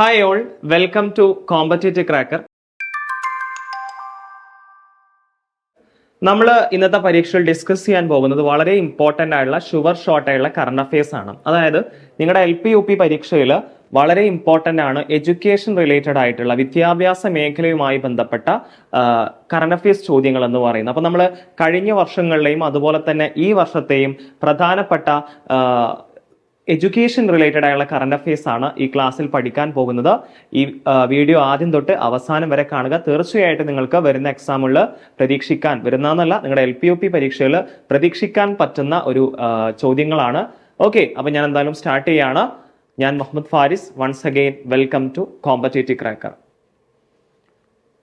Hi all welcome to competitive cracker നമ്മൾ ഇന്നത്തെ പരീക്ഷയിൽ ഡിസ്കസ് ചെയ്യാൻ പോകുന്നത് വളരെ ഇമ്പോർട്ടന്റ് ആയിട്ടുള്ള ഷുവർ ഷോർട്ട് ആയിട്ടുള്ള കറണ്ട് അഫയേഴ്സ് ആണ്. അതായത് നിങ്ങളുടെ എൽ പി യു പി പരീക്ഷയിൽ വളരെ ഇമ്പോർട്ടന്റ് ആണ് എഡ്യൂക്കേഷൻ റിലേറ്റഡ് ആയിട്ടുള്ള വിദ്യാഭ്യാസ മേഖലയുമായി ബന്ധപ്പെട്ട കറണ്ട് അഫയേഴ്സ് ചോദ്യങ്ങൾ എന്ന് പറയുന്നത്. അപ്പോൾ നമ്മൾ കഴിഞ്ഞ വർഷങ്ങളിലെയും അതുപോലെ തന്നെ ഈ വർഷത്തെയും പ്രധാനപ്പെട്ട എഡ്യൂക്കേഷൻ റിലേറ്റഡ് ആയുള്ള കറണ്ട് അഫയേഴ്സ് ആണ് ഈ ക്ലാസ്സിൽ പഠിക്കാൻ പോകുന്നത്. ഈ വീഡിയോ ആദ്യം തൊട്ട് അവസാനം വരെ കാണുക. തീർച്ചയായിട്ടും നിങ്ങൾക്ക് വരുന്ന എക്സാമുകളിൽ പ്രതീക്ഷിക്കാൻ വരുന്നതെന്നല്ല നിങ്ങളുടെ എൽ പി ഒ പി പ്രതീക്ഷിക്കാൻ പറ്റുന്ന ഒരു ചോദ്യങ്ങളാണ്. ഓക്കെ അപ്പൊ ഞാൻ എന്തായാലും സ്റ്റാർട്ട് ചെയ്യാണ്. ഞാൻ Muhammad Faris once again welcome to competitive cracker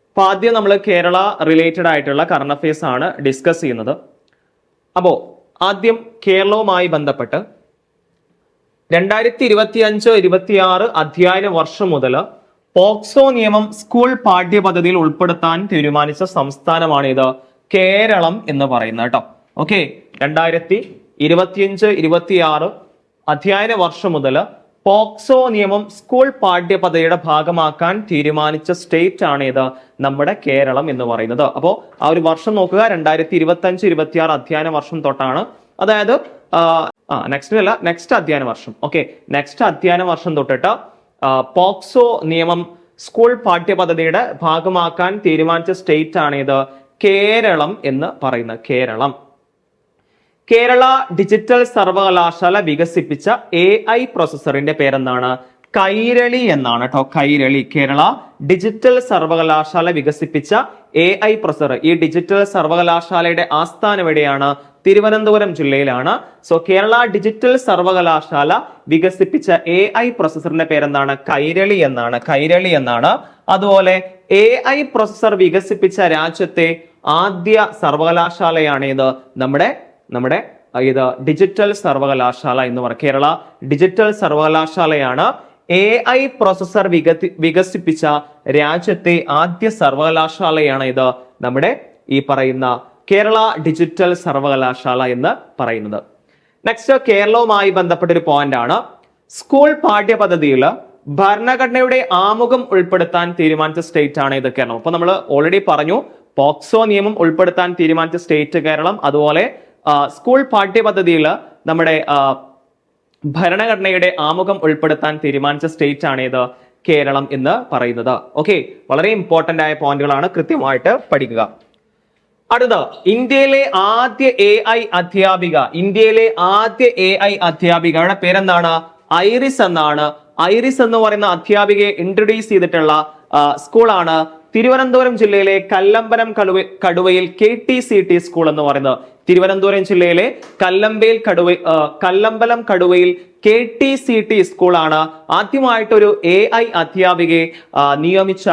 അപ്പൊ ആദ്യം നമ്മൾ കേരള റിലേറ്റഡ് ആയിട്ടുള്ള കറണ്ട് അഫയേഴ്സ് ആണ് ഡിസ്കസ് ചെയ്യുന്നത്. അപ്പോ ആദ്യം കേരളവുമായി ബന്ധപ്പെട്ട് രണ്ടായിരത്തി ഇരുപത്തി അഞ്ച് ഇരുപത്തിയാറ് അധ്യയന വർഷം മുതൽ പോക്സോ നിയമം സ്കൂൾ പാഠ്യപദ്ധതിയിൽ ഉൾപ്പെടുത്താൻ തീരുമാനിച്ച സംസ്ഥാനമാണിത്. കേരളം എന്ന് പറയുന്നത് കേട്ടോ. ഓക്കെ രണ്ടായിരത്തി ഇരുപത്തിയഞ്ച് ഇരുപത്തിയാറ് അധ്യയന വർഷം മുതൽ പോക്സോ നിയമം സ്കൂൾ പാഠ്യപദ്ധതിയുടെ ഭാഗമാക്കാൻ തീരുമാനിച്ച സ്റ്റേറ്റ് ആണ് ഇത് നമ്മുടെ കേരളം എന്ന് പറയുന്നത്. അപ്പോൾ ആ ഒരു വർഷം നോക്കുക. രണ്ടായിരത്തി ഇരുപത്തി അഞ്ച് ഇരുപത്തി ആറ് അധ്യയന വർഷം തൊട്ടാണ് അതായത് ആ, നെക്സ്റ്റ് അല്ല നെക്സ്റ്റ് അധ്യയന വർഷം. ഓക്കെ നെക്സ്റ്റ് അധ്യയന വർഷം തൊട്ടിട്ട് പോക്സോ നിയമം സ്കൂൾ പാഠ്യപദ്ധതിയുടെ ഭാഗമാക്കാൻ തീരുമാനിച്ച സ്റ്റേറ്റ് ആണ് ഇത്. കേരളം എന്ന് പറയുന്നത്. കേരളം. കേരള ഡിജിറ്റൽ സർവകലാശാല വികസിപ്പിച്ച എ ഐ പ്രൊസസറിന്റെ പേരെന്താണ്? കൈരളി എന്നാണ് കേട്ടോ കൈരളി കേരള. ഡിജിറ്റൽ സർവകലാശാല വികസിപ്പിച്ച എ ഐ പ്രൊസർ. ഈ ഡിജിറ്റൽ സർവകലാശാലയുടെ ആസ്ഥാനം എവിടെയാണ്? തിരുവനന്തപുരം ജില്ലയിലാണ്. സോ കേരള ഡിജിറ്റൽ സർവകലാശാല വികസിപ്പിച്ച എ ഐ പ്രൊസസറിന്റെ പേരെന്താണ്? കൈരളി എന്നാണ്. കൈരളി എന്നാണ്. അതുപോലെ എ ഐ പ്രൊസസർ വികസിപ്പിച്ച രാജ്യത്തെ ആദ്യ സർവകലാശാലയാണ് ഇത്. നമ്മുടെ നമ്മുടെ ഇത് ഡിജിറ്റൽ സർവകലാശാല എന്ന് പറയും കേരള ഡിജിറ്റൽ സർവകലാശാലയാണ്. എ ഐ പ്രോസസർ വികതി വികസിപ്പിച്ച രാജ്യത്തെ ആദ്യ സർവകലാശാലയാണ് ഇത്. നമ്മുടെ ഈ പറയുന്ന കേരള ഡിജിറ്റൽ സർവകലാശാല എന്ന് പറയുന്നത്. നെക്സ്റ്റ് കേരളവുമായി ബന്ധപ്പെട്ട ഒരു പോയിന്റ് ആണ് സ്കൂൾ പാഠ്യപദ്ധതിയിൽ ഭരണഘടനയുടെ ആമുഖം ഉൾപ്പെടുത്താൻ തീരുമാനിച്ച സ്റ്റേറ്റ് ആണ് ഇത് കേരളം. അപ്പൊ നമ്മൾ ഓൾറെഡി പറഞ്ഞു പോക്സോ നിയമം ഉൾപ്പെടുത്താൻ തീരുമാനിച്ച സ്റ്റേറ്റ് കേരളം. അതുപോലെ സ്കൂൾ പാഠ്യപദ്ധതിയിൽ നമ്മുടെ ഭരണഘടനയുടെ ആമുഖം ഉൾപ്പെടുത്താൻ തീരുമാനിച്ച സ്റ്റേറ്റ് ആണേത് കേരളം എന്ന് പറയുന്നത്. ഓക്കെ വളരെ ഇമ്പോർട്ടന്റ് ആയ പോയിന്റുകളാണ് കൃത്യമായിട്ട് പഠിക്കുക. അടുത്ത ഇന്ത്യയിലെ ആദ്യ എ ഐ അധ്യാപിക ഇന്ത്യയിലെ ആദ്യ എ ഐ അധ്യാപികയുടെ പേരെന്താണ്? ഐറിസ് എന്നാണ്. ഐറിസ് എന്ന് പറയുന്ന അധ്യാപികയെ ഇൻട്രൊഡ്യൂസ് ചെയ്തിട്ടുള്ള സ്കൂളാണ് തിരുവനന്തപുരം ജില്ലയിലെ Kallambalam Kaduva Kaduvayil K T C T school എന്ന് പറയുന്നത്. തിരുവനന്തപുരം ജില്ലയിലെ കല്ലമ്പയിൽ Kaduva Kallambalam Kaduvayil K T C T സ്കൂളാണ് ആദ്യമായിട്ടൊരു എ ഐ അധ്യാപികയെ നിയമിച്ച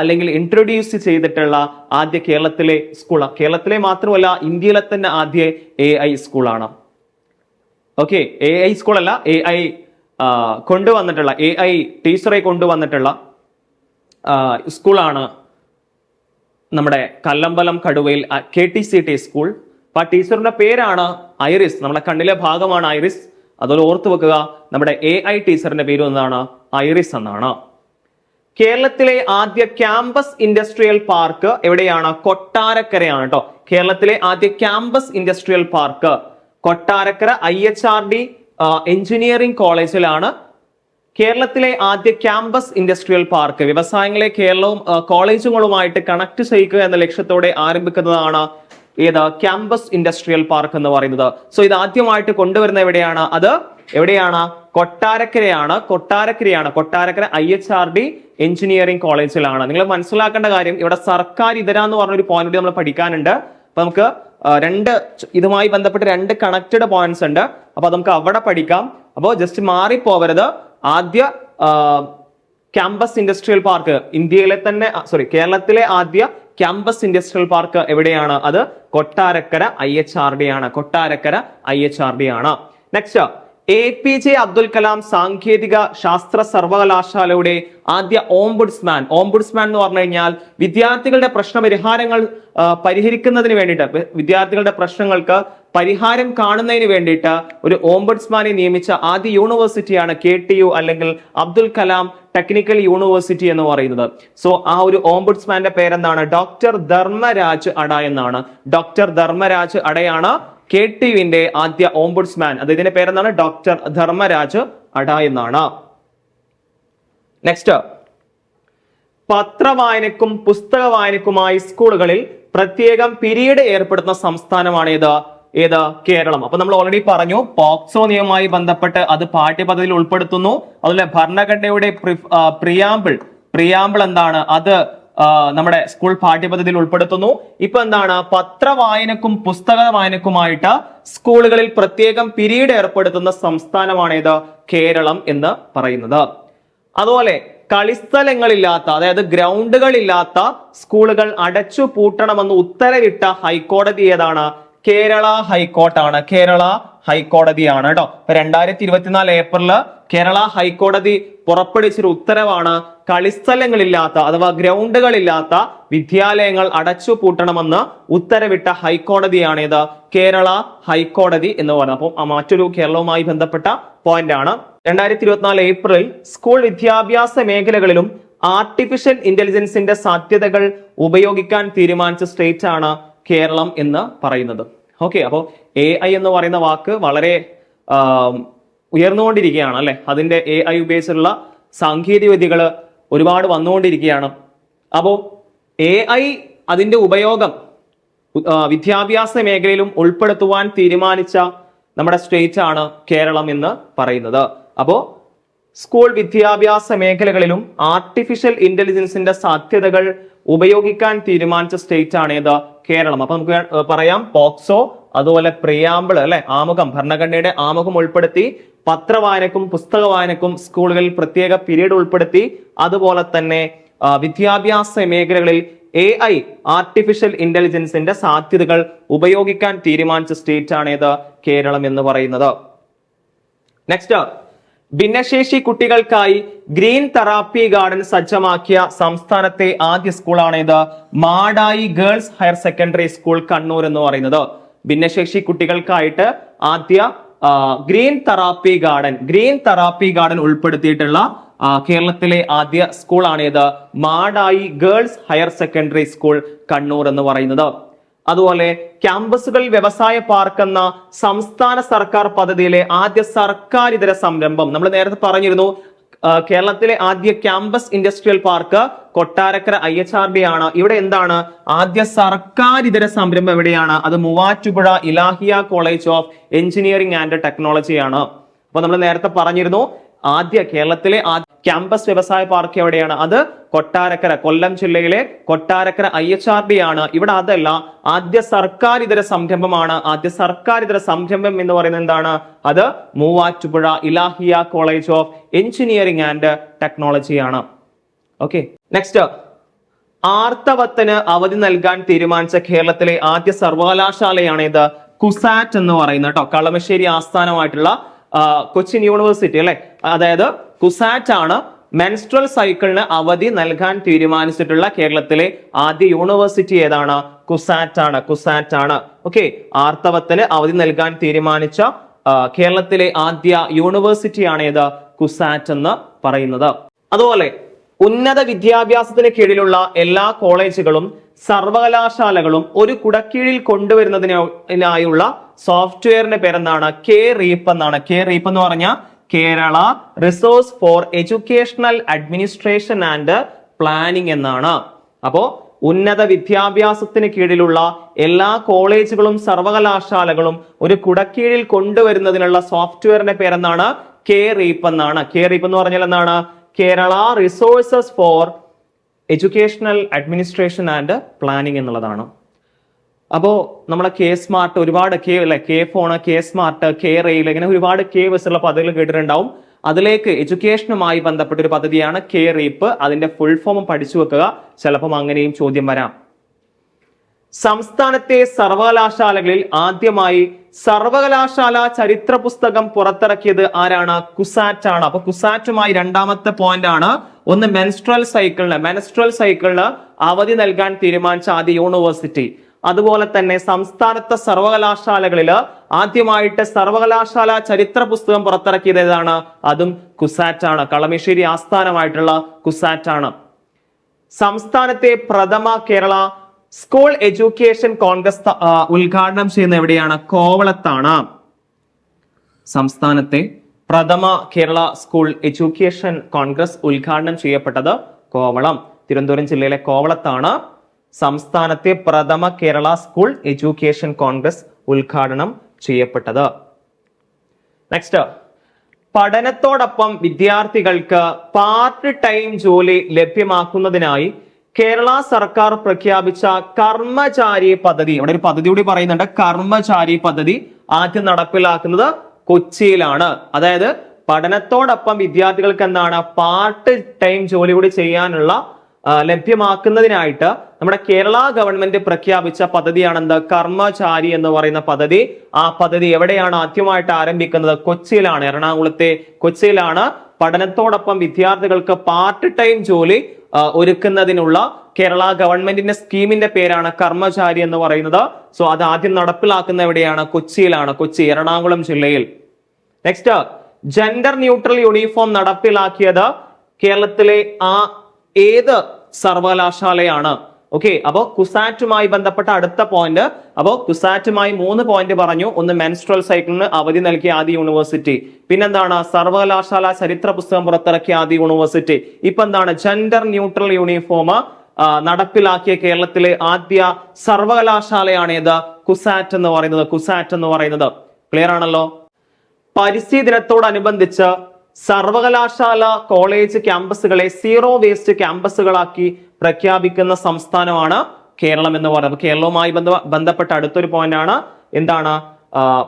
അല്ലെങ്കിൽ ഇൻട്രൊഡ്യൂസ് ചെയ്തിട്ടുള്ള ആദ്യ കേരളത്തിലെ സ്കൂളാണ് കേരളത്തിലെ മാത്രമല്ല ഇന്ത്യയിലെ തന്നെ ആദ്യ എ ഐ സ്കൂളാണ്. ഓക്കെ എ ഐ സ്കൂൾ അല്ല എ ഐ കൊണ്ടുവന്നിട്ടുള്ള എ ഐ ടീച്ചറെ കൊണ്ടുവന്നിട്ടുള്ള സ്കൂളാണ് നമ്മുടെ Kallambalam Kaduvayil K T C T school. അപ്പൊ ആ ടീച്ചറിന്റെ പേരാണ് ഐറിസ്. നമ്മുടെ കണ്ണിലെ ഭാഗമാണ് ഐറിസ്. അതുപോലെ ഓർത്തു വെക്കുക നമ്മുടെ എ ഐ ടീച്ചറിന്റെ പേര് എന്താണ് ഐറിസ് എന്നാണ്. കേരളത്തിലെ ആദ്യ ക്യാമ്പസ് ഇൻഡസ്ട്രിയൽ പാർക്ക് എവിടെയാണ്? കൊട്ടാരക്കരയാണ് കേട്ടോ. കേരളത്തിലെ ആദ്യ campus industrial park Kottarakkara I H R D engineering കോളേജിലാണ്. കേരളത്തിലെ ആദ്യ ക്യാമ്പസ് ഇൻഡസ്ട്രിയൽ പാർക്ക് വ്യവസായങ്ങളെ കേരളവും കോളേജുകളുമായിട്ട് കണക്ട് ചെയ്യുക എന്ന ലക്ഷ്യത്തോടെ ആരംഭിക്കുന്നതാണ് ഏത് ക്യാമ്പസ് ഇൻഡസ്ട്രിയൽ പാർക്ക് എന്ന് പറയുന്നത്? സോ ഇത് ആദ്യമായിട്ട് കൊണ്ടുവരുന്ന എവിടെയാണ്? അത് എവിടെയാണ്? കൊട്ടാരക്കരയാണ്. കൊട്ടാരക്കരയാണ്. Kottarakkara I H R D engineering കോളേജിലാണ് നിങ്ങൾ മനസ്സിലാക്കേണ്ട കാര്യം ഇവിടെ സർക്കാർ ഇതര എന്ന് പറഞ്ഞൊരു പോയിന്റ് നമ്മൾ പഠിക്കാനുണ്ട്. അപ്പൊ നമുക്ക് രണ്ട് ഇതുമായി ബന്ധപ്പെട്ട് രണ്ട് കണക്റ്റഡ് പോയിന്റ്സ് ഉണ്ട്. അപ്പൊ നമുക്ക് അവിടെ പഠിക്കാം. അപ്പോൾ ജസ്റ്റ് മാറിപ്പോവരുത്. ആദ്യ ക്യാമ്പസ് ഇൻഡസ്ട്രിയൽ പാർക്ക് ഇന്ത്യയിലെ തന്നെ സോറി കേരളത്തിലെ ആദ്യ ക്യാമ്പസ് ഇൻഡസ്ട്രിയൽ പാർക്ക് എവിടെയാണ് അത്? Kottarakkara I H R D ആണ്. Kottarakkara I H R D ആണ്. Next A P J Abdul Kalam സാങ്കേതിക ശാസ്ത്ര സർവകലാശാലയുടെ ആദ്യ ഓംബുഡ്സ്മാൻ ഓംബുഡ്സ്മാൻ എന്ന് പറഞ്ഞു കഴിഞ്ഞാൽ വിദ്യാർത്ഥികളുടെ പ്രശ്ന പരിഹാരങ്ങൾ പരിഹരിക്കുന്നതിന് വേണ്ടിയിട്ട് വിദ്യാർത്ഥികളുടെ പ്രശ്നങ്ങൾക്ക് പരിഹാരം കാണുന്നതിന് വേണ്ടിയിട്ട് ഒരു ഓംബുഡ്സ്മാനെ നിയമിച്ച ആദ്യ യൂണിവേഴ്സിറ്റിയാണ് കെ ടി യു അല്ലെങ്കിൽ അബ്ദുൽ കലാം ടെക്നിക്കൽ യൂണിവേഴ്സിറ്റി എന്ന് പറയുന്നത്. സോ ആ ഒരു ഓംബുഡ്സ്മാന്റെ പേരെന്താണ്? ഡോക്ടർ ധർമ്മരാജ് അട എന്നാണ്. ഡോക്ടർ ധർമ്മരാജ് അടയാണ് കെ ടി ആദ്യ ഓംബുഡ്സ്മാൻ അദ്ദേഹത്തിന്റെ പേരെന്താണ്? ഡോക്ടർ ധർമ്മരാജ് അട എന്നാണ്. നെക്സ്റ്റ് പത്രവായനക്കും പുസ്തക വായനക്കുമായി സ്കൂളുകളിൽ പ്രത്യേകം പിരീഡ് ഏർപ്പെടുത്തുന്ന സംസ്ഥാനമാണ് ഏത്? ഏത്? കേരളം. അപ്പൊ നമ്മൾ ഓൾറെഡി പറഞ്ഞു പോക്സോ നിയമവുമായി ബന്ധപ്പെട്ട് അത് പാഠ്യപദ്ധതിയിൽ ഉൾപ്പെടുത്തുന്നു. അതുപോലെ ഭരണഘടനയുടെ പ്രിയാമ്പിൾ പ്രിയാമ്പിൾ എന്താണ്? അത് നമ്മുടെ സ്കൂൾ പാഠ്യപദ്ധതിയിൽ ഉൾപ്പെടുത്തുന്നു. ഇപ്പൊ എന്താണ്? പത്രവായനക്കും പുസ്തക വായനക്കുമായിട്ട് സ്കൂളുകളിൽ പ്രത്യേകം പിരീഡ് ഏർപ്പെടുത്തുന്ന സംസ്ഥാനമാണ് കേരളം എന്ന് പറയുന്നത്. അതുപോലെ കളിസ്ഥലങ്ങളില്ലാത്ത അതായത് ഗ്രൗണ്ടുകളില്ലാത്ത സ്കൂളുകൾ അടച്ചു പൂട്ടണമെന്ന് ഉത്തരവിട്ട ഹൈക്കോടതി ഏതാണ്? കേരള ഹൈക്കോർട്ടാണ്. കേരള ഹൈക്കോടതിയാണ് കേട്ടോ. രണ്ടായിരത്തി ഇരുപത്തിനാല് ഏപ്രിൽ കേരള ഹൈക്കോടതി പുറപ്പെടുവിച്ചൊരു ഉത്തരവാണ് കളിസ്ഥലങ്ങളില്ലാത്ത അഥവാ ഗ്രൗണ്ടുകളില്ലാത്ത വിദ്യാലയങ്ങൾ അടച്ചു പൂട്ടണമെന്ന് ഉത്തരവിട്ട ഹൈക്കോടതിയാണ് ഇത് കേരള ഹൈക്കോടതി എന്ന് പറയുന്നത് അപ്പം മറ്റൊരു കേരളവുമായി ബന്ധപ്പെട്ട പോയിന്റ് ആണ് രണ്ടായിരത്തി ഇരുപത്തിനാല് ഏപ്രിൽ സ്കൂൾ വിദ്യാഭ്യാസ മേഖലകളിലും ആർട്ടിഫിഷ്യൽ ഇന്റലിജൻസിന്റെ സാധ്യതകൾ ഉപയോഗിക്കാൻ തീരുമാനിച്ച സ്റ്റേറ്റ് ആണ് കേരളം എന്ന് പറയുന്നത്. ഓക്കെ അപ്പോൾ എ ഐ എന്ന് പറയുന്ന വാക്ക് വളരെ ഉയർന്നുകൊണ്ടിരിക്കുകയാണ് അല്ലെ അതിന്റെ എ ഐ ഉപയോഗിച്ചുള്ള സാങ്കേതിക വിദ്യകൾ ഒരുപാട് വന്നുകൊണ്ടിരിക്കുകയാണ്. അപ്പോൾ എ ഐ അതിന്റെ ഉപയോഗം വിദ്യാഭ്യാസ മേഖലയിലും ഉൾപ്പെടുത്തുവാൻ തീരുമാനിച്ച നമ്മുടെ സ്റ്റേറ്റ് ആണ് കേരളം എന്ന് പറയുന്നത്. അപ്പോ സ്കൂൾ വിദ്യാഭ്യാസ മേഖലകളിലും ആർട്ടിഫിഷ്യൽ ഇന്റലിജൻസിന്റെ സാധ്യതകൾ ഉപയോഗിക്കാൻ തീരുമാനിച്ച സ്റ്റേറ്റ് ആണ് ഏത്? കേരളം. അപ്പൊ നമുക്ക് പറയാം പോക്സോ അതുപോലെ പ്രിയാമ്പിൾ അല്ലെ? ആമുഖം ഭരണഘടനയുടെ ആമുഖം ഉൾപ്പെടുത്തി പത്രവായനക്കും പുസ്തക വായനക്കും സ്കൂളുകളിൽ പ്രത്യേക പീരീഡ് ഉൾപ്പെടുത്തി അതുപോലെ തന്നെ വിദ്യാഭ്യാസ മേഖലകളിൽ എ ഐ ആർട്ടിഫിഷ്യൽ ഇന്റലിജൻസിന്റെ സാധ്യതകൾ ഉപയോഗിക്കാൻ തീരുമാനിച്ച സ്റ്റേറ്റ് ആണ് ഏത് കേരളം എന്ന് പറയുന്നത്. നെക്സ്റ്റ് ഭിന്നശേഷി കുട്ടികൾക്കായി ഗ്രീൻ തെറാപ്പി ഗാർഡൻ സജ്ജമാക്കിയ സംസ്ഥാനത്തെ ആദ്യ സ്കൂളാണ് ഇത് Madayi girls higher secondary school Kannur എന്ന് പറയുന്നത്. ഭിന്നശേഷി കുട്ടികൾക്കായിട്ട് ആദ്യ green therapy garden. Green therapy garden ഉൾപ്പെടുത്തിയിട്ടുള്ള കേരളത്തിലെ ആദ്യ സ്കൂളാണ് ഏത് Madayi girls higher secondary school Kannur എന്ന് പറയുന്നത്. അതുപോലെ ക്യാമ്പസുകൾ വ്യവസായ പാർക്ക് എന്ന സംസ്ഥാന സർക്കാർ പദ്ധതിയിലെ ആദ്യ സർക്കാർ ഇതര സംരംഭം. നമ്മൾ നേരത്തെ പറഞ്ഞിരുന്നു കേരളത്തിലെ ആദ്യ campus industrial park Kottarakkara I H R D ആണ്. ഇവിടെ എന്താണ്? ആദ്യ സർക്കാർ ഇതര സംരംഭം എവിടെയാണ്? അത് Muvattupuzha Ilahia college of engineering and technology ആണ്. അപ്പൊ നമ്മൾ നേരത്തെ പറഞ്ഞിരുന്നു ആദ്യ കേരളത്തിലെ ക്യാമ്പസ് വ്യവസായ പാർക്ക് എവിടെയാണ്? അത് കൊട്ടാരക്കര കൊല്ലം ജില്ലയിലെ Kottarakkara I H R D ആണ്. ഇവിടെ അതല്ല ആദ്യ സർക്കാർ ഇതര സംരംഭമാണ്. ആദ്യ സർക്കാർ ഇതര സംരംഭം എന്ന് പറയുന്നത് എന്താണ്? അത് Muvattupuzha Ilahia college of engineering and technology ആണ്. ഓക്കെ നെക്സ്റ്റ് ആർത്തവത്തിന് അവധി നൽകാൻ തീരുമാനിച്ച കേരളത്തിലെ ആദ്യ സർവകലാശാലയാണ് ഇത്. കുസാറ്റ് എന്ന് പറയുന്നത് കേട്ടോ. കളമശ്ശേരി ആസ്ഥാനമായിട്ടുള്ള കൊച്ചിൻ യൂണിവേഴ്സിറ്റി അല്ലെ? അതായത് കുസാറ്റ് ആണ് മെൻസ്ട്രൽ സൈക്കിളിന് അവധി നൽകാൻ തീരുമാനിച്ചിട്ടുള്ള കേരളത്തിലെ ആദ്യ യൂണിവേഴ്സിറ്റി ഏതാണ്? കുസാറ്റ് ആണ് കുസാറ്റ് ആണ്. ഓക്കെ ആർത്തവത്തിന് അവധി നൽകാൻ തീരുമാനിച്ച കേരളത്തിലെ ആദ്യ യൂണിവേഴ്സിറ്റിയാണ് ഏത്? കുസാറ്റ് എന്ന് പറയുന്നത്. അതുപോലെ ഉന്നത വിദ്യാഭ്യാസത്തിന് കീഴിലുള്ള എല്ലാ കോളേജുകളും സർവകലാശാലകളും ഒരു കുടക്കീഴിൽ കൊണ്ടുവരുന്നതിനായുള്ള സോഫ്റ്റ്വെയറിന്റെ പേരെന്താണ്? കെ റീപ്പ് എന്നാണ്. കെ റീപ്പ് എന്ന് പറഞ്ഞാൽ Kerala resource for educational administration and planning എന്നാണ്. അപ്പോ ഉന്നത വിദ്യാഭ്യാസത്തിന് കീഴിലുള്ള എല്ലാ കോളേജുകളും സർവകലാശാലകളും ഒരു കുടക്കീഴിൽ കൊണ്ടുവരുന്നതിനുള്ള സോഫ്റ്റ്വെയറിന്റെ പേരെന്താണ്? കെ റീപ്പ് എന്നാണ്. കെ റീപ്പ് എന്ന് പറഞ്ഞാൽ എന്താണ്? Kerala resources for educational administration and planning എന്നുള്ളതാണ്. അപ്പോൾ നമ്മളെ കെ സ്മാർട്ട് ഒരുപാട് കെ അല്ലെ K phone K smart K rail ഇങ്ങനെ ഒരുപാട് കെ ബസ്സുള്ള പദ്ധതികൾ കേട്ടിട്ടുണ്ടാവും. അതിലേക്ക് എഡ്യൂക്കേഷനുമായി ബന്ധപ്പെട്ട ഒരു പദ്ധതിയാണ് കെ റീപ്പ് അതിന്റെ ഫുൾ ഫോം പഠിച്ചു വെക്കുക. ചിലപ്പം അങ്ങനെയും ചോദ്യം വരാം. സംസ്ഥാനത്തെ സർവകലാശാലകളിൽ ആദ്യമായി സർവകലാശാല ചരിത്ര പുസ്തകം പുറത്തിറക്കിയത് ആരാണ്? കുസാറ്റ് ആണ്. അപ്പൊ കുസാറ്റുമായി രണ്ടാമത്തെ പോയിന്റ് ആണ്. ഒന്ന് മെൻസ്ട്രൽ സൈക്കിളിന് മെൻസ്ട്രൽ സൈക്കിളിന് അവധി നൽകാൻ തീരുമാനിച്ച ആദ്യ യൂണിവേഴ്സിറ്റി അതുപോലെ തന്നെ സംസ്ഥാനത്തെ സർവകലാശാലകളിൽ ആദ്യമായിട്ട് സർവകലാശാല ചരിത്ര പുസ്തകം പുറത്തിറക്കിയത് ഏതാണ് അതും കുസാറ്റാണ്. കളമശ്ശേരി ആസ്ഥാനമായിട്ടുള്ള കുസാറ്റാണ്. സംസ്ഥാനത്തെ പ്രഥമ കേരള സ്കൂൾ എഡ്യൂക്കേഷൻ കോൺഗ്രസ് ഉദ്ഘാടനം ചെയ്യുന്ന എവിടെയാണ്? കോവളത്താണ്. സംസ്ഥാനത്തെ പ്രഥമ കേരള സ്കൂൾ എഡ്യൂക്കേഷൻ കോൺഗ്രസ് ഉദ്ഘാടനം ചെയ്യപ്പെട്ടത് കോവളം. തിരുവനന്തപുരം ജില്ലയിലെ കോവളത്താണ്. സംസ്ഥാനത്തെ പ്രഥമ കേരള സ്കൂൾ എഡ്യൂക്കേഷൻ കോൺഗ്രസ് ഉദ്ഘാടനം ചെയ്യപ്പെട്ടത്. നെക്സ്റ്റ് പഠനത്തോടൊപ്പം വിദ്യാർത്ഥികൾക്ക് പാർട്ട് ടൈം ജോലി ലഭ്യമാക്കുന്നതിനായി കേരള സർക്കാർ പ്രഖ്യാപിച്ച കർമ്മചാരി പദ്ധതി. ഇവിടെ ഒരു പദ്ധതി കൂടി പറയുന്നുണ്ട്. കർമ്മചാരി പദ്ധതി ആദ്യം നടപ്പിലാക്കുന്നത് കൊച്ചിയിലാണ്. അതായത് പഠനത്തോടൊപ്പം വിദ്യാർത്ഥികൾക്ക് എന്താണ്? പാർട്ട് ടൈം ജോലി കൂടി ചെയ്യാനുള്ള ലഭ്യമാക്കുന്നതിനായിട്ട് നമ്മുടെ കേരള ഗവൺമെന്റ് പ്രഖ്യാപിച്ച പദ്ധതിയാണ് എന്ത് കർമ്മചാരി എന്ന് പറയുന്ന പദ്ധതി. ആ പദ്ധതി എവിടെയാണ് ആദ്യമായിട്ട് ആരംഭിക്കുന്നത്? കൊച്ചിയിലാണ്. എറണാകുളത്തെ കൊച്ചിയിലാണ്. പഠനത്തോടൊപ്പം വിദ്യാർത്ഥികൾക്ക് പാർട്ട് ടൈം ജോലി ഒരുക്കുന്നതിനുള്ള കേരള ഗവൺമെന്റിന്റെ സ്കീമിന്റെ പേരാണ് കർമ്മചാരി എന്ന് പറയുന്നത്. സോ അത് ആദ്യം നടപ്പിലാക്കുന്ന എവിടെയാണ്? കൊച്ചിയിലാണ്. കൊച്ചി എറണാകുളം ജില്ലയിൽ. നെക്സ്റ്റ് ജെൻഡർ ന്യൂട്രൽ യൂണിഫോം നടപ്പിലാക്കിയത് കേരളത്തിലെ ആ ഏത് സർവകലാശാലയാണ്. ഓക്കെ അപ്പോ കുസാറ്റുമായി ബന്ധപ്പെട്ട അടുത്ത പോയിന്റ് അപ്പോ കുസാറ്റുമായി മൂന്ന് പോയിന്റ് പറഞ്ഞു. ഒന്ന് മെൻസ്ട്രൽ സൈക്കിളിന് അവധി നൽകിയ ആദ്യ യൂണിവേഴ്സിറ്റി പിന്നെന്താണ്? സർവകലാശാല ചരിത്ര പുസ്തകം പുറത്തിറക്കിയ ആദ്യ യൂണിവേഴ്സിറ്റി ഇപ്പൊ എന്താണ്? ജെൻഡർ ന്യൂട്രൽ യൂണിഫോം നടപ്പിലാക്കിയ കേരളത്തിലെ ആദ്യ സർവകലാശാലയാണ് ഏത്? കുസാറ്റ് എന്ന് പറയുന്നത് കുസാറ്റ് എന്ന് പറയുന്നത്. ക്ലിയർ ആണല്ലോ? പരിസ്ഥിതി ദിനത്തോടനുബന്ധിച്ച് സർവകലാശാല കോളേജ് ക്യാമ്പസുകളെ സീറോ വേസ്റ്റ് ക്യാമ്പസുകളാക്കി പ്രഖ്യാപിക്കുന്ന സംസ്ഥാനമാണ് കേരളം എന്ന് പറയുന്നത്. കേരളവുമായി ബന്ധ ബന്ധപ്പെട്ട അടുത്തൊരു പോയിന്റ് ആണ്. എന്താണ്?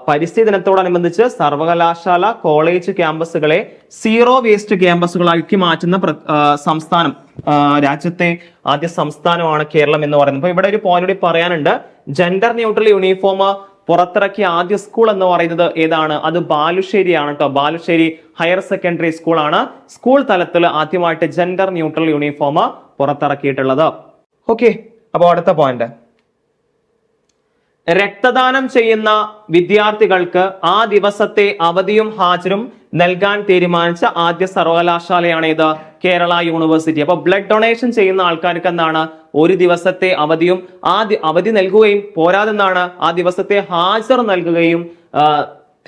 പരിസ്ഥിതി ദിനത്തോടനുബന്ധിച്ച് സർവകലാശാല കോളേജ് ക്യാമ്പസുകളെ സീറോ വേസ്റ്റ് ക്യാമ്പസുകളാക്കി മാറ്റുന്ന സംസ്ഥാനം രാജ്യത്തെ ആദ്യ സംസ്ഥാനമാണ് കേരളം എന്ന് പറയുന്നത്. അപ്പൊ ഇവിടെ ഒരു പോയിന്റ് കൂടി പറയാനുണ്ട്. ജെൻഡർ ന്യൂട്രൽ യൂണിഫോം പുറത്തിറക്കിയ ആദ്യ സ്കൂൾ എന്ന് പറയുന്നത് ഏതാണ്? അത് ബാലുശ്ശേരിയാണ് കേട്ടോ ബാലുശ്ശേരി ഹയർ സെക്കൻഡറി സ്കൂളാണ്. സ്കൂൾ തലത്തിൽ ആദ്യമായിട്ട് ജെൻഡർ ന്യൂട്രൽ യൂണിഫോം പുറത്തിറക്കിയിട്ടുള്ളത്. ഓക്കെ അപ്പോൾ അടുത്ത പോയിന്റ് രക്തദാനം ചെയ്യുന്ന വിദ്യാർത്ഥികൾക്ക് ആ ദിവസത്തെ അവധിയും ഹാജരും നൽകാൻ തീരുമാനിച്ച ആദ്യ സർവകലാശാലയാണ് ഇത് കേരള യൂണിവേഴ്സിറ്റി. അപ്പൊ ബ്ലഡ് ഡൊണേഷൻ ചെയ്യുന്ന ആൾക്കാർക്ക് എന്താണ്? ഒരു ദിവസത്തെ അവധിയും ആ അവധി നൽകുകയും പോരാതെന്നാണ് ആ ദിവസത്തെ ഹാജർ നൽകുകയും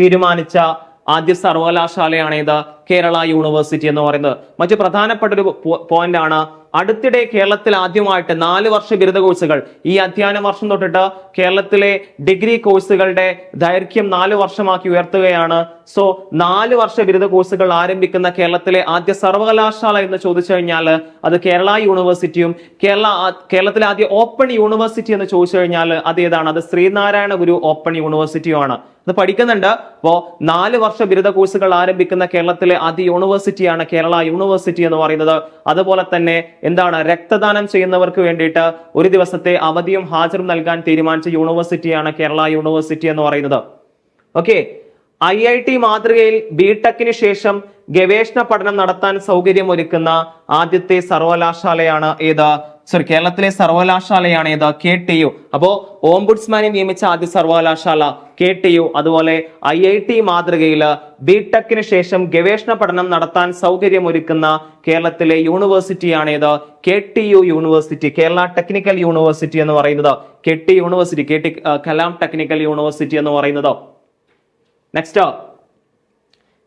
തീരുമാനിച്ച ആദ്യ സർവകലാശാലയാണ് ഇത് കേരള യൂണിവേഴ്സിറ്റി എന്ന് പറയുന്നത്. മറ്റു പ്രധാനപ്പെട്ട ഒരു പോയിന്റ് ആണ് അടുത്തിടെ കേരളത്തിൽ ആദ്യമായിട്ട് നാല് വർഷ ബിരുദ കോഴ്സുകൾ. ഈ അധ്യയന വർഷം തൊട്ടിട്ട് കേരളത്തിലെ ഡിഗ്രി കോഴ്സുകളുടെ ദൈർഘ്യം നാല് വർഷമാക്കി ഉയർത്തുകയാണ്. സോ നാല് വർഷ ബിരുദ കോഴ്സുകൾ ആരംഭിക്കുന്ന കേരളത്തിലെ ആദ്യ സർവകലാശാല എന്ന് ചോദിച്ചു കഴിഞ്ഞാൽ അത് കേരള യൂണിവേഴ്സിറ്റിയും കേരള കേരളത്തിലെ ആദ്യ ഓപ്പൺ യൂണിവേഴ്സിറ്റി എന്ന് ചോദിച്ചു കഴിഞ്ഞാൽ അത് ഏതാണ്? അത് ശ്രീനാരായണ ഗുരു ഓപ്പൺ യൂണിവേഴ്സിറ്റിയുമാണ്. അത് പഠിക്കുന്നുണ്ട്. അപ്പോ നാല് വർഷ ബിരുദ കോഴ്സുകൾ ആരംഭിക്കുന്ന കേരളത്തിലെ ആദ്യ യൂണിവേഴ്സിറ്റിയാണ് കേരള യൂണിവേഴ്സിറ്റി എന്ന് പറയുന്നത്. അതുപോലെ തന്നെ എന്താണ് രക്തദാനം ചെയ്യുന്നവർക്ക് വേണ്ടിയിട്ട് ഒരു ദിവസത്തെ അവധിയും ഹാജരും നൽകാൻ തീരുമാനിച്ച യൂണിവേഴ്സിറ്റിയാണ് കേരള യൂണിവേഴ്സിറ്റി എന്ന് പറയുന്നത്. ഓക്കെ. ഐ ഐ ടി മാതൃകയിൽ ബിടെക്കിന് ശേഷം ഗവേഷണ പഠനം നടത്താൻ സൗകര്യം ഒരുക്കുന്ന ആദ്യത്തെ സർവകലാശാലയാണ് ഏത്? സോറി കേരളത്തിലെ സർവകലാശാലയാണ് ഏത്? K T U. അപ്പോ ഓംബുഡ്സ്മാനെ നിയമിച്ച ആദ്യ സർവകലാശാല കെ ടി യു. അതുപോലെ ഐ ഐ ടി മാതൃകയിൽ ബി ടെക്കിന് ശേഷം ഗവേഷണ പഠനം നടത്താൻ സൗകര്യമൊരുക്കുന്ന കേരളത്തിലെ യൂണിവേഴ്സിറ്റിയാണ് ഏത്? K T U university Kerala technical university എന്ന് പറയുന്നത് K T university K T Kalam technical university എന്ന് പറയുന്നത്. നെക്സ്റ്റ്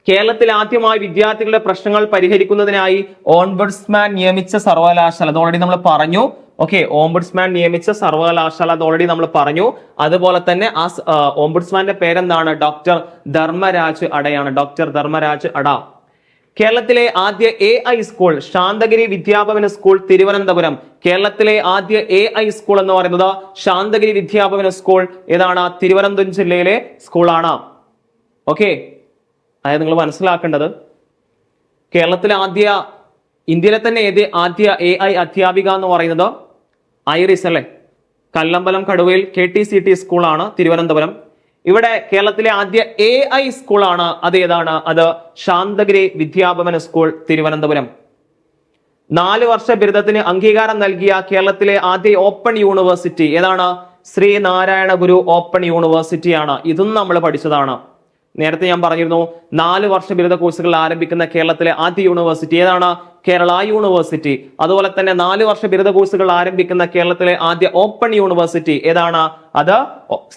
കേരളത്തിൽ ആദ്യമായി വിദ്യാർത്ഥികളുടെ പ്രശ്നങ്ങൾ പരിഹരിക്കുന്നതിനായി ഓംബുഡ്സ്മാൻ നിയമിച്ച സർവകലാശാല അത് ഓൾറെഡി നമ്മൾ പറഞ്ഞു. ഓക്കെ ഓംബുഡ്സ്മാൻ നിയമിച്ച സർവകലാശാല അത് ഓൾറെഡി നമ്മൾ പറഞ്ഞു. അതുപോലെ തന്നെ ആ ഓംബുഡ്സ്മാന്റെ പേരെന്താണ്? ഡോക്ടർ ധർമ്മരാജ് അടയാണ്. ഡോക്ടർ ധർമ്മരാജ് അട. കേരളത്തിലെ ആദ്യ A I school Santhigiri Vidyabhavana school Thiruvananthapuram. കേരളത്തിലെ ആദ്യ എ ഐ സ്കൂൾ എന്ന് പറയുന്നത് ശാന്തഗിരി വിദ്യാഭവന സ്കൂൾ ഏതാണ്? തിരുവനന്തപുരം ജില്ലയിലെ സ്കൂളാണ് ഓക്കെ അതായത് നിങ്ങൾ മനസ്സിലാക്കേണ്ടത് കേരളത്തിലെ ആദ്യ ഇന്ത്യയിലെ തന്നെ ഏത് ആദ്യ എ ഐ അധ്യാപിക എന്ന് പറയുന്നത് ഐറിസ് അല്ലേ? Kallambalam Kaduvayil K T C T സ്കൂളാണ് തിരുവനന്തപുരം. ഇവിടെ കേരളത്തിലെ ആദ്യ എ ഐ സ്കൂളാണ് അത് ഏതാണ്? അത് ശാന്തഗിരി വിദ്യാഭവന സ്കൂൾ തിരുവനന്തപുരം. നാല് വർഷ ബിരുദത്തിന് അംഗീകാരം നൽകിയ കേരളത്തിലെ ആദ്യ ഓപ്പൺ യൂണിവേഴ്സിറ്റി ഏതാണ്? ശ്രീനാരായണ ഗുരു ഓപ്പൺ യൂണിവേഴ്സിറ്റിയാണ് ഇതും നമ്മൾ പഠിച്ചതാണ്. നേരത്തെ ഞാൻ പറഞ്ഞിരുന്നു നാല് വർഷ ബിരുദ കോഴ്സുകൾ ആരംഭിക്കുന്ന കേരളത്തിലെ ആദ്യ യൂണിവേഴ്സിറ്റി ഏതാണ്? കേരള യൂണിവേഴ്സിറ്റി അതുപോലെ തന്നെ നാല് വർഷ ബിരുദ കോഴ്സുകൾ ആരംഭിക്കുന്ന കേരളത്തിലെ ആദ്യ ഓപ്പൺ യൂണിവേഴ്സിറ്റി ഏതാണ്? അത്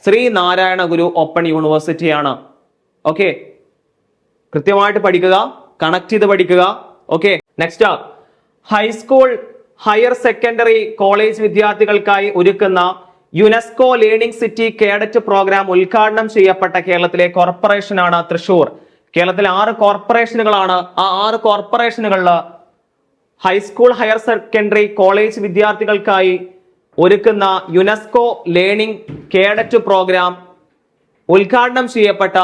ശ്രീനാരായണ ഗുരു ഓപ്പൺ യൂണിവേഴ്സിറ്റിയാണ് ഓക്കെ കൃത്യമായിട്ട് പഠിക്കുക കണക്ട് ചെയ്ത് പഠിക്കുക. Okay next high school higher secondary college വിദ്യാർത്ഥികൾക്കായി ഒരുക്കുന്ന UNESCO learning city cadet programme ഉദ്ഘാടനം ചെയ്യപ്പെട്ട കേരളത്തിലെ കോർപ്പറേഷനാണ് തൃശൂർ. കേരളത്തിലെ ആറ് കോർപ്പറേഷനുകളാണ് ആ ആറ് കോർപ്പറേഷനുകളിൽ high school higher secondary college വിദ്യാർത്ഥികൾക്കായി ഒരുക്കുന്ന യുനെസ്കോ ലേണിംഗ് കേഡറ്റ് പ്രോഗ്രാം ഉദ്ഘാടനം ചെയ്യപ്പെട്ട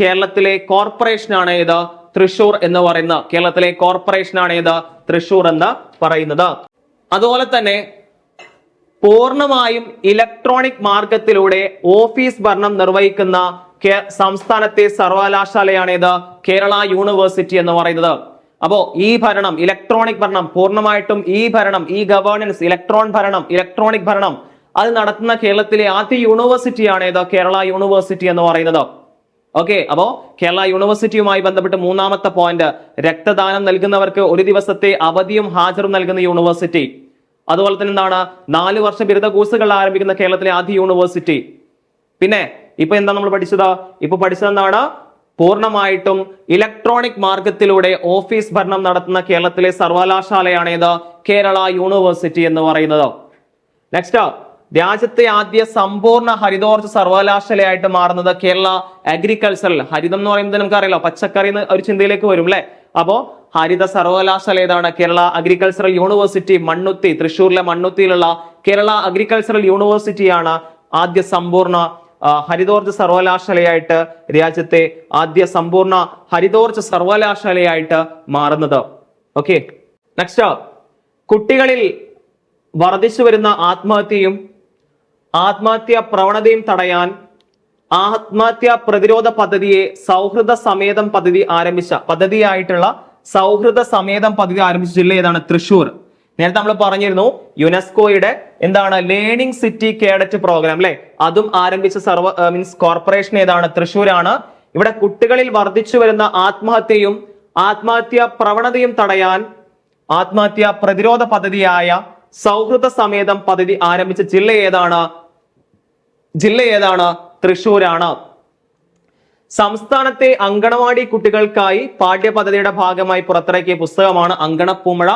കേരളത്തിലെ കോർപ്പറേഷനാണ് ഇത് തൃശൂർ എന്ന് പറയുന്നത് കേരളത്തിലെ കോർപ്പറേഷനാണ് ഇത് തൃശൂർ എന്ന് പറയുന്നത്. അതുപോലെ തന്നെ പൂർണമായും ഇലക്ട്രോണിക് മാർഗത്തിലൂടെ ഓഫീസ് ഭരണം നിർവഹിക്കുന്ന സംസ്ഥാനത്തെ സർവകലാശാലയാണ് ഇത് കേരള യൂണിവേഴ്സിറ്റി എന്ന് പറയുന്നത്. അപ്പോ ഈ ഭരണം ഇലക്ട്രോണിക് ഭരണം പൂർണമായിട്ടും ഈ ഭരണം ഈ ഗവേണൻസ് ഇലക്ട്രോൺ ഭരണം ഇലക്ട്രോണിക് ഭരണം അത് നടത്തുന്ന കേരളത്തിലെ ആദ്യ യൂണിവേഴ്സിറ്റിയാണ് ഏത് കേരള യൂണിവേഴ്സിറ്റി എന്ന് പറയുന്നത്. ഓക്കെ അപ്പോ കേരള യൂണിവേഴ്സിറ്റിയുമായി ബന്ധപ്പെട്ട് മൂന്നാമത്തെ പോയിന്റ് രക്തദാനം നൽകുന്നവർക്ക് ഒരു ദിവസത്തെ അവധിയും ഹാജറും നൽകുന്ന യൂണിവേഴ്സിറ്റി. അതുപോലെ തന്നെ എന്താണ്? നാല് വർഷ ബിരുദ കോഴ്സുകൾ ആരംഭിക്കുന്ന കേരളത്തിലെ ആദ്യ യൂണിവേഴ്സിറ്റി. പിന്നെ ഇപ്പൊ എന്താ നമ്മൾ പഠിച്ചത്? ഇപ്പൊ പഠിച്ചത് എന്താണ്? പൂർണമായിട്ടും ഇലക്ട്രോണിക് മാർഗത്തിലൂടെ ഓഫീസ് ഭരണം നടത്തുന്ന കേരളത്തിലെ സർവകലാശാലയാണ് ഏത് കേരള യൂണിവേഴ്സിറ്റി എന്ന് പറയുന്നത്. നെക്സ്റ്റ് രാജ്യത്തെ ആദ്യ സമ്പൂർണ ഹരിതോർജ സർവകലാശാലയായിട്ട് മാറുന്നത് കേരള അഗ്രികൾച്ചറൽ ഹരിതം എന്ന് പറയുന്നത് നമുക്കറിയാലോ പച്ചക്കറി ഒരു ചിന്തയിലേക്ക് വരും അല്ലെ അപ്പോ ഹരിത സർവകലാശാല ഏതാണ് കേരള അഗ്രികൾച്ചറൽ യൂണിവേഴ്സിറ്റി മണ്ണുത്തി തൃശ്ശൂരിലെ മണ്ണുത്തിയിലുള്ള കേരള അഗ്രികൾച്ചറൽ യൂണിവേഴ്സിറ്റിയാണ് ആദ്യ സമ്പൂർണ ഹരിതോർജ സർവകലാശാലയായിട്ട് രാജ്യത്തെ ആദ്യ സമ്പൂർണ ഹരിതോർജ സർവകലാശാലയായിട്ട് മാറുന്നത്. ഓക്കെ നെക്സ്റ്റ് കുട്ടികളിൽ വർദ്ധിച്ചു വരുന്ന ആത്മഹത്യയും ആത്മഹത്യ പ്രവണതയും തടയാൻ ആത്മഹത്യാ പ്രതിരോധ പദ്ധതിയെ സൗഹൃദ സമേതം പദ്ധതി ആരംഭിച്ച പദ്ധതിയായിട്ടുള്ള സൗഹൃദ സമേതം പദ്ധതി ആരംഭിച്ച ജില്ല ഏതാണ്? തൃശൂർ നേരത്തെ നമ്മൾ പറഞ്ഞിരുന്നു യുനെസ്കോയുടെ എന്താണ്? ലേണിംഗ് സിറ്റി കേഡറ്റ് പ്രോഗ്രാം അല്ലെ? അതും ആരംഭിച്ച സർവ മീൻസ് കോർപ്പറേഷൻ ഏതാണ്? തൃശൂരാണ് ഇവിടെ കുട്ടികളിൽ വർദ്ധിച്ചു വരുന്ന ആത്മഹത്യയും ആത്മഹത്യ പ്രവണതയും തടയാൻ ആത്മഹത്യ പ്രതിരോധ പദ്ധതിയായ സൗഹൃദ സമേതം പദ്ധതി ആരംഭിച്ച ജില്ല ഏതാണ്? ജില്ല ഏതാണ്? തൃശൂരാണ് സംസ്ഥാനത്തെ അങ്കണവാടി കുട്ടികൾക്കായി പാഠ്യപദ്ധതിയുടെ ഭാഗമായി പുറത്തിറക്കിയ പുസ്തകമാണ് അങ്കണപ്പൂമഴ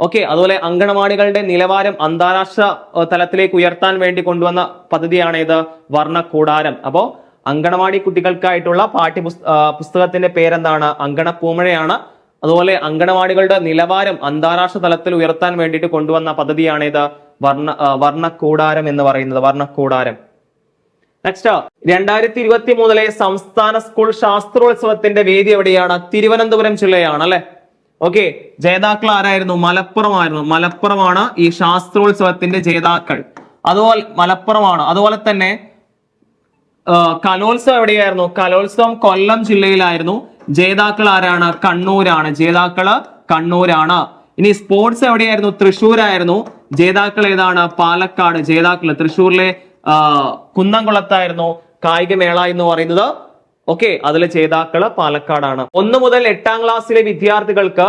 ഓക്കെ അതുപോലെ അങ്കണവാടികളുടെ നിലവാരം അന്താരാഷ്ട്ര തലത്തിലേക്ക് ഉയർത്താൻ വേണ്ടി കൊണ്ടുവന്ന പദ്ധതിയാണ് ഇത് വർണക്കൂടാരം. അപ്പോ അങ്കണവാടി കുട്ടികൾക്കായിട്ടുള്ള പാഠ്യ പുസ്തകത്തിന്റെ പേരെന്താണ്? അങ്കണപ്പൂമഴയാണ്. അതുപോലെ അങ്കണവാടികളുടെ നിലവാരം അന്താരാഷ്ട്ര തലത്തിൽ ഉയർത്താൻ വേണ്ടിയിട്ട് കൊണ്ടുവന്ന പദ്ധതിയാണ് ഇത് വർണ വർണക്കൂടാരം എന്ന് പറയുന്നത്. വർണക്കൂടാരം. നെക്സ്റ്റ് രണ്ടായിരത്തി ഇരുപത്തി മൂന്നിലെ സംസ്ഥാന സ്കൂൾ ശാസ്ത്രോത്സവത്തിന്റെ വേദി എവിടെയാണ്? തിരുവനന്തപുരം ജില്ലയാണ് അല്ലെ? ഓക്കെ ജേതാക്കൾ ആരായിരുന്നു? മലപ്പുറമായിരുന്നു. മലപ്പുറമാണ് ഈ ശാസ്ത്രോത്സവത്തിന്റെ ജേതാക്കൾ. അതുപോലെ മലപ്പുറമാണ്. അതുപോലെ തന്നെ കലോത്സവം എവിടെയായിരുന്നു? കലോത്സവം കൊല്ലം ജില്ലയിലായിരുന്നു. ജേതാക്കൾ ആരാണ്? കണ്ണൂരാണ്. ജേതാക്കൾ കണ്ണൂരാണ്. ഇനി സ്പോർട്സ് എവിടെയായിരുന്നു? തൃശ്ശൂരായിരുന്നു. ജേതാക്കൾ ഏതാണ്? പാലക്കാട്. ജേതാക്കൾ തൃശ്ശൂരിലെ കുന്നംകുളത്തായിരുന്നു കായികമേള എന്ന് പറയുന്നത്. ഓക്കെ അതിൽ ജേതാക്കൾ പാലക്കാടാണ്. ഒന്ന് മുതൽ എട്ടാം ക്ലാസ്സിലെ വിദ്യാർത്ഥികൾക്ക്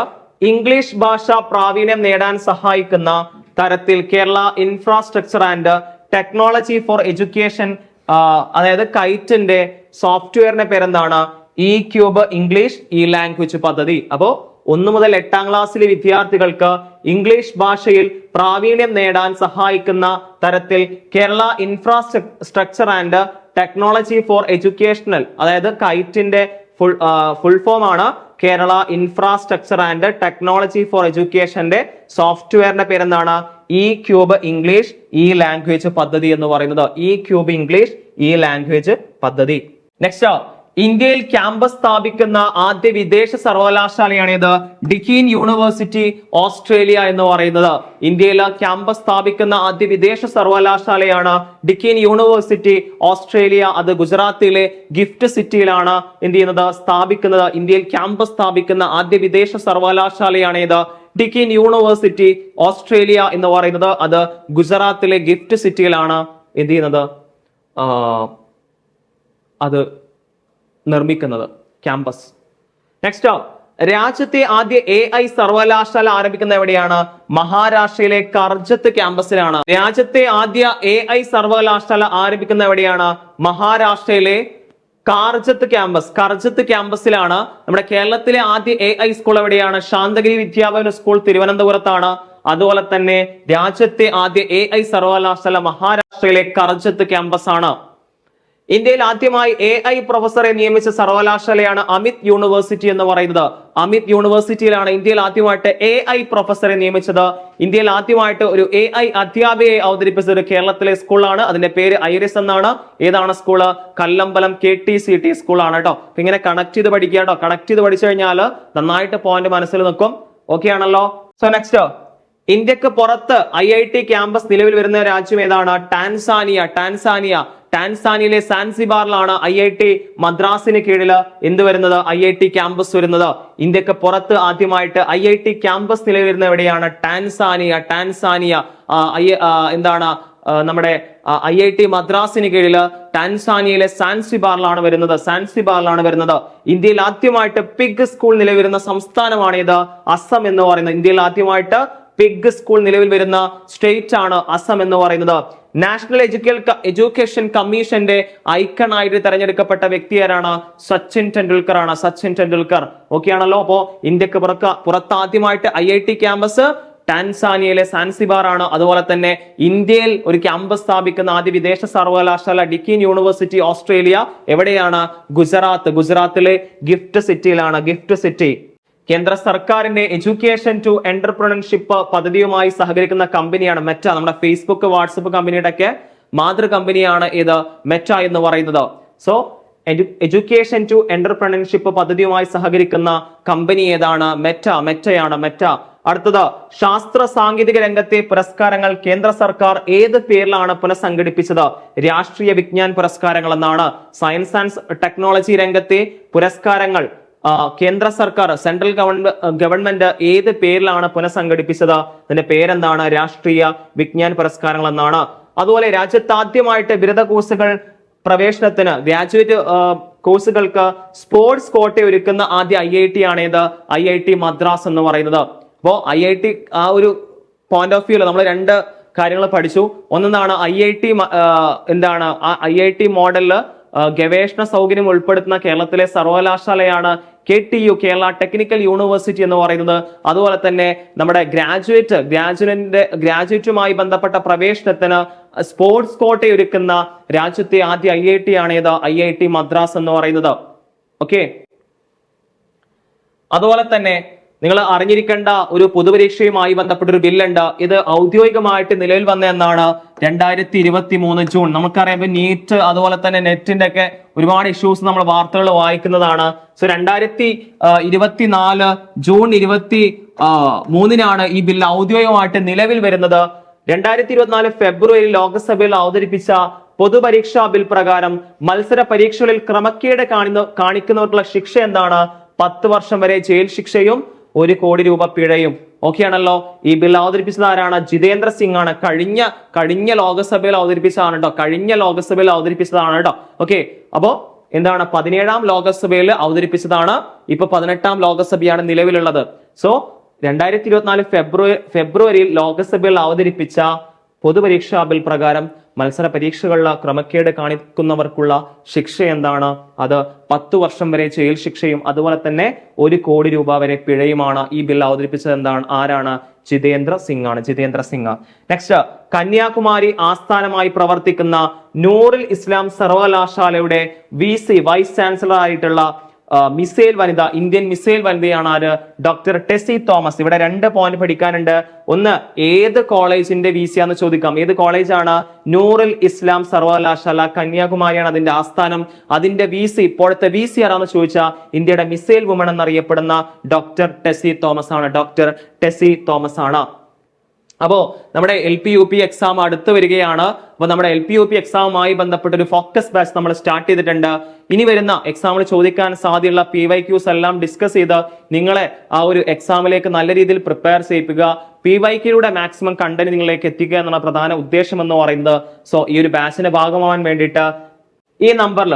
ഇംഗ്ലീഷ് ഭാഷ പ്രാവീണ്യം നേടാൻ സഹായിക്കുന്ന തരത്തിൽ Kerala infrastructure and technology for education അതായത് കൈറ്റിന്റെ സോഫ്റ്റ്വെയറിന്റെ പേരെന്താണ്? E cube English E language പദ്ധതി. അപ്പോ ഒന്ന് മുതൽ എട്ടാം ക്ലാസ്സിലെ വിദ്യാർത്ഥികൾക്ക് ഇംഗ്ലീഷ് ഭാഷയിൽ പ്രാവീണ്യം നേടാൻ സഹായിക്കുന്ന തരത്തിൽ Kerala infrastructure and technology for educational അതായത് കൈറ്റിന്റെ ഫുൾ ഫുൾ ഫോം ആണ് Kerala infrastructure and technology for എഡ്യൂക്കേഷന്റെ സോഫ്റ്റ്വെയറിന്റെ പേരെന്താണ്? E cube English E language പദ്ധതി എന്ന് പറയുന്നത്. E cube English E language പദ്ധതി. നെക്സ്റ്റ് ഇന്ത്യയിൽ ക്യാമ്പസ് സ്ഥാപിക്കുന്ന ആദ്യ വിദേശ സർവകലാശാലയാണ് ഇത്. ഡിക്കീൻ യൂണിവേഴ്സിറ്റി ഓസ്ട്രേലിയ എന്ന് പറയുന്നത്. ഇന്ത്യയിൽ ക്യാമ്പസ് സ്ഥാപിക്കുന്ന ആദ്യ വിദേശ സർവകലാശാലയാണ് ഡിക്കീൻ യൂണിവേഴ്സിറ്റി ഓസ്ട്രേലിയ. അത് ഗുജറാത്തിലെ ഗിഫ്റ്റ് സിറ്റിയിലാണ് എന്ത് ചെയ്യുന്നത്? സ്ഥാപിക്കുന്നത്. ഇന്ത്യയിൽ ക്യാമ്പസ് സ്ഥാപിക്കുന്ന ആദ്യ വിദേശ സർവകലാശാലയാണ് ഇത്. ഡിക്കീൻ യൂണിവേഴ്സിറ്റി ഓസ്ട്രേലിയ എന്ന് പറയുന്നത്. അത് ഗുജറാത്തിലെ ഗിഫ്റ്റ് സിറ്റിയിലാണ് എന്ത് ചെയ്യുന്നത്? അത് നിർമ്മിക്കുന്നത്. ക്യാമ്പസ് നെക്സ്റ്റ് രാജ്യത്തെ ആദ്യ എ ഐ സർവകലാശാല ആരംഭിക്കുന്ന എവിടെയാണ്? മഹാരാഷ്ട്രയിലെ കർജത്ത് ക്യാമ്പസിലാണ്. രാജ്യത്തെ ആദ്യ എ ഐ സർവകലാശാല ആരംഭിക്കുന്ന എവിടെയാണ്? മഹാരാഷ്ട്രയിലെ കാർജത്ത് ക്യാമ്പസ്. കർജത്ത് ക്യാമ്പസിലാണ് നമ്മുടെ കേരളത്തിലെ ആദ്യ എ ഐ സ്കൂൾ എവിടെയാണ്? ശാന്തഗിരി വിദ്യാഭവന സ്കൂൾ തിരുവനന്തപുരത്താണ്. അതുപോലെ തന്നെ രാജ്യത്തെ ആദ്യ എ ഐ സർവകലാശാല മഹാരാഷ്ട്രയിലെ കർജത്ത് ക്യാമ്പസ് ആണ് ഇന്ത്യയിൽ ആദ്യമായി എ ഐ പ്രൊഫസറെ നിയമിച്ച സർവകലാശാലയാണ് അമിത് യൂണിവേഴ്സിറ്റി എന്ന് പറയുന്നത്. അമിത് യൂണിവേഴ്സിറ്റിയിലാണ് ഇന്ത്യയിൽ ആദ്യമായിട്ട് എ ഐ പ്രൊഫസറെ നിയമിച്ചത്. ഇന്ത്യയിൽ ആദ്യമായിട്ട് ഒരു എ ഐ അധ്യാപികയെ അവതരിപ്പിച്ചത് കേരളത്തിലെ സ്കൂളാണ്. അതിന്റെ പേര് ഐറിസ് എന്നാണ്. ഏതാണ് school Kallambalam K T C T സ്കൂളാണ് കേട്ടോ. ഇങ്ങനെ കണക്ട് ചെയ്ത് പഠിക്കുക കേട്ടോ. കണക്ട് ചെയ്ത് പഠിച്ചു കഴിഞ്ഞാൽ നന്നായിട്ട് പോയിന്റ് മനസ്സിൽ നിൽക്കും. ഓക്കെ ആണല്ലോ? സോ നെക്സ്റ്റ് ഇന്ത്യയ്ക്ക് പുറത്ത് ഐ ഐ ടി ക്യാമ്പസ് നിലവിൽ വരുന്ന രാജ്യം ഏതാണ്? ടാൻസാനിയ. ടാൻസാനിയ. ടാൻസാനിയയിലെ സാൻസിബാറിലാണ് ഐ ഐ ടി മദ്രാസിന് കീഴിൽ എന്ത് വരുന്നത്? ഐ ഐ ടി ക്യാമ്പസ് വരുന്നത്. ഇന്ത്യയ്ക്ക് പുറത്ത് ആദ്യമായിട്ട് ഐ ഐ ടി ക്യാമ്പസ് നിലവിൽ എവിടെയാണ്? ടാൻസാനിയ ടാൻസാനിയ എന്താണ് നമ്മുടെ ഐ ഐ ടി മദ്രാസിന് കീഴിൽ ടാൻസാനിയയിലെ സാൻസിബാറിലാണ് വരുന്നത്. സാൻസിബാറിലാണ് വരുന്നത്. ഇന്ത്യയിൽ ആദ്യമായിട്ട് പിഗ് സ്കൂൾ നിലവിൽ വരുന്ന സംസ്ഥാനമാണ് ഇത്. അസം എന്ന് പറയുന്നത്. ഇന്ത്യയിൽ ആദ്യമായിട്ട് പിഗ് സ്കൂൾ നിലവിൽ വരുന്ന സ്റ്റേറ്റ് ആണ് അസം എന്ന് പറയുന്നത്. നാഷണൽ എഡ്യൂക്കൽ എഡ്യൂക്കേഷൻ കമ്മീഷന്റെ ഐക്കണായിട്ട് തെരഞ്ഞെടുക്കപ്പെട്ട വ്യക്തി ആരാണ്? സച്ചിൻ ടെണ്ടുൽക്കർ ആണ്. സച്ചിൻ ടെണ്ടുൽക്കർ. ഓക്കെ ആണല്ലോ. അപ്പോ ഇന്ത്യയ്ക്ക് പുറത്ത് പുറത്ത് ആദ്യമായിട്ട് ഐ ഐ ടി ക്യാമ്പസ് ടാൻസാനിയയിലെ സാൻസിബാർ ആണ്. അതുപോലെ തന്നെ ഇന്ത്യയിൽ ഒരു ക്യാമ്പസ് സ്ഥാപിക്കുന്ന ആദ്യ വിദേശ സർവകലാശാല ഡിക്കിൻ യൂണിവേഴ്സിറ്റി ഓസ്ട്രേലിയ എവിടെയാണ്? ഗുജറാത്ത്. ഗുജറാത്തിലെ ഗിഫ്റ്റ് സിറ്റിയിലാണ്. Gift city. കേന്ദ്ര സർക്കാരിന്റെ എഡ്യൂക്കേഷൻ ടു എന്റർപ്രണർഷിപ്പ് പദ്ധതിയുമായി സഹകരിക്കുന്ന കമ്പനിയാണ് മെറ്റ. നമ്മുടെ ഫേസ്ബുക്ക് വാട്സപ്പ് കമ്പനിയുടെ ഒക്കെ മാതൃ കമ്പനിയാണ് ഇത് മെറ്റ എന്ന് പറയുന്നത്. സോ എഡ്യൂക്കേഷൻ ടു എന്റർപ്രണർഷിപ്പ് പദ്ധതിയുമായി സഹകരിക്കുന്ന കമ്പനി ഏതാണ്? മെറ്റ. മെറ്റയാണ് മെറ്റ. അടുത്തത് ശാസ്ത്ര സാങ്കേതിക രംഗത്തെ പുരസ്കാരങ്ങൾ കേന്ദ്ര സർക്കാർ ഏത് പേരിലാണ് പുനഃസംഘടിപ്പിച്ചത്? രാഷ്ട്രീയ വിജ്ഞാൻ പുരസ്കാരങ്ങൾ എന്നാണ്. സയൻസ് ആൻഡ് ടെക്നോളജി രംഗത്തെ പുരസ്കാരങ്ങൾ കേന്ദ്ര സർക്കാർ സെൻട്രൽ ഗവൺമെന്റ് ഏത് പേരിലാണ് പുനഃസംഘടിപ്പിച്ചത്? അതിന്റെ പേരെന്താണ്? രാഷ്ട്രീയ വിജ്ഞാൻ പുരസ്കാരങ്ങൾ എന്നാണ് അതുപോലെ രാജ്യത്ത് ആദ്യമായിട്ട് ബിരുദ കോഴ്സുകൾ പ്രവേശനത്തിന് ഗ്രാജുവേറ്റ് കോഴ്സുകൾക്ക് സ്പോർട്സ് കോട്ട ഒരുക്കുന്ന ആദ്യ ഐ ഐ ടി ആണേത്? ഐ ഐ ടി മദ്രാസ് എന്ന് പറയുന്നത്. അപ്പോ ഐ ഐ ടി ആ ഒരു പോയിന്റ് ഓഫ് വ്യൂൽ നമ്മൾ രണ്ട് കാര്യങ്ങൾ പഠിച്ചു. ഒന്നാണ് ഐ ഐ ടി എന്താണ്? ആ ഐ ഐ ടി മോഡലിൽ ഗവേഷണ സൗകര്യം ഉൾപ്പെടുത്തുന്ന കേരളത്തിലെ സർവകലാശാലയാണ് K T U Kerala technical university എന്ന് പറയുന്നത്. അതുപോലെ തന്നെ നമ്മുടെ ഗ്രാജുവേറ്റ് ഗ്രാജുവേറ്റിന്റെ ഗ്രാജുവേറ്റുമായി ബന്ധപ്പെട്ട പ്രവേശനത്തിന് സ്പോർട്സ് കോട്ട ഒരുക്കുന്ന രാജ്യത്തെ ആദ്യ ഐ ഐ ടി ആണ് ഇത് ഐ ഐ ടി മദ്രാസ് എന്ന് പറയുന്നത്. ഓക്കെ? അതുപോലെ തന്നെ നിങ്ങൾ അറിഞ്ഞിരിക്കേണ്ട ഒരു പൊതുപരീക്ഷയുമായി ബന്ധപ്പെട്ട ഒരു ബില്ലുണ്ട്. ഇത് ഔദ്യോഗികമായിട്ട് നിലവിൽ വന്ന എന്നാണ് രണ്ടായിരത്തി ഇരുപത്തി മൂന്ന് ജൂൺ. നമുക്കറിയാം നീറ്റ് അതുപോലെ തന്നെ നെറ്റിന്റെ ഒക്കെ ഒരുപാട് ഇഷ്യൂസ് നമ്മൾ വാർത്തകൾ വായിക്കുന്നതാണ്. സോ രണ്ടായിരത്തി ഇരുപത്തിനാല് ജൂൺ ഇരുപത്തി മൂന്നിനാണ് ഈ ബില്ല് ഔദ്യോഗികമായിട്ട് നിലവിൽ വരുന്നത്. രണ്ടായിരത്തി ഇരുപത്തിനാല് ഫെബ്രുവരി ലോക്സഭയിൽ അവതരിപ്പിച്ച പൊതുപരീക്ഷാ ബിൽ പ്രകാരം മത്സര പരീക്ഷകളിൽ ക്രമക്കേട് കാണുന്ന കാണിക്കുന്നവർക്കുള്ള ശിക്ഷ എന്താണ്? പത്ത് വർഷം വരെ ജയിൽ ശിക്ഷയും ഒരു കോടി രൂപ പിഴയും. ഓക്കെ ആണല്ലോ ഈ ബിൽ അവതരിപ്പിച്ചത് ആരാണ് ജിതേന്ദ്ര സിംഗ് ആണ് കഴിഞ്ഞ കഴിഞ്ഞ ലോകസഭയിൽ അവതരിപ്പിച്ചതാണ് കേട്ടോ കഴിഞ്ഞ ലോകസഭയിൽ അവതരിപ്പിച്ചതാണ് കേട്ടോ ഓക്കെ. അപ്പോ എന്താണ്? പതിനേഴാം ലോകസഭയിൽ അവതരിപ്പിച്ചതാണ്. ഇപ്പൊ പതിനെട്ടാം ലോകസഭയാണ് നിലവിലുള്ളത്. സോ രണ്ടായിരത്തി ഇരുപത്തിനാല് ഫെബ്രുവരി ഫെബ്രുവരിയിൽ ലോകസഭയിൽ അവതരിപ്പിച്ച പൊതുപരീക്ഷാ ബിൽ പ്രകാരം മത്സര പരീക്ഷകളിൽ ക്രമക്കേട് കാണിക്കുന്നവർക്കുള്ള ശിക്ഷ എന്താണ്? അത് പത്തു വർഷം വരെ ജയിൽ ശിക്ഷയും അതുപോലെ തന്നെ ഒരു കോടി രൂപ വരെ പിഴയുമാണ് ഈ ബിൽ അവതരിപ്പിച്ചത് എന്താണ്? ആരാണ്? ജിതേന്ദ്ര സിംഗ് ആണ് ജിതേന്ദ്ര സിംഗ്. നെക്സ്റ്റ് കന്യാകുമാരി ആസ്ഥാനമായി പ്രവർത്തിക്കുന്ന നൂറിൽ ഇസ്ലാം സർവകലാശാലയുടെ വി സി വൈസ് ചാൻസലർ ആയിട്ടുള്ള മിസൈൽ വനിത ഇന്ത്യൻ മിസൈൽ വനിതയാണ് ആര്? ഡോക്ടർ ടെസി തോമസ്. ഇവിടെ രണ്ട് പോയിന്റ് പഠിക്കാനുണ്ട്. ഒന്ന് ഏത് കോളേജിന്റെ വി സി ആന്ന് ചോദിക്കാം. ഏത് കോളേജാണ്? നൂറുൽ ഇസ്ലാം സർവകലാശാല കന്യാകുമാരിയാണ് അതിന്റെ ആസ്ഥാനം. അതിന്റെ വി സി ഇപ്പോഴത്തെ വി സി ആരാന്ന് ചോദിച്ചാൽ ഇന്ത്യയുടെ മിസൈൽ വുമൺ എന്നറിയപ്പെടുന്ന ഡോക്ടർ ടെസി തോമസ് ആണ് ഡോക്ടർ ടെസി തോമസ് ആണ് അപ്പോ നമ്മുടെ L P U P exam അടുത്ത് വരികയാണ്. അപ്പൊ നമ്മുടെ എൽ പി യു പി എക്സാമുമായി ബന്ധപ്പെട്ട ഒരു ഫോക്കസ് ബാച്ച് നമ്മൾ സ്റ്റാർട്ട് ചെയ്തിട്ടുണ്ട്. ഇനി വരുന്ന എക്സാമിൽ ചോദിക്കാൻ സാധ്യതയുള്ള പി വൈ ക്യൂസ് എല്ലാം ഡിസ്കസ് ചെയ്ത് നിങ്ങളെ ആ ഒരു എക്സാമിലേക്ക് നല്ല രീതിയിൽ പ്രിപ്പയർ ചെയ്യിപ്പിക്കുക. പി വൈ ക്യൂയുടെ മാക്സിമം കണ്ടന്റ് നിങ്ങളിലേക്ക് എത്തിക്കുക എന്നുള്ള പ്രധാന ഉദ്ദേശം എന്ന് പറയുന്നത്. സോ ഈ ഒരു ബാച്ചിന്റെ ഭാഗമാവാൻ വേണ്ടിയിട്ട് ഈ നമ്പറിൽ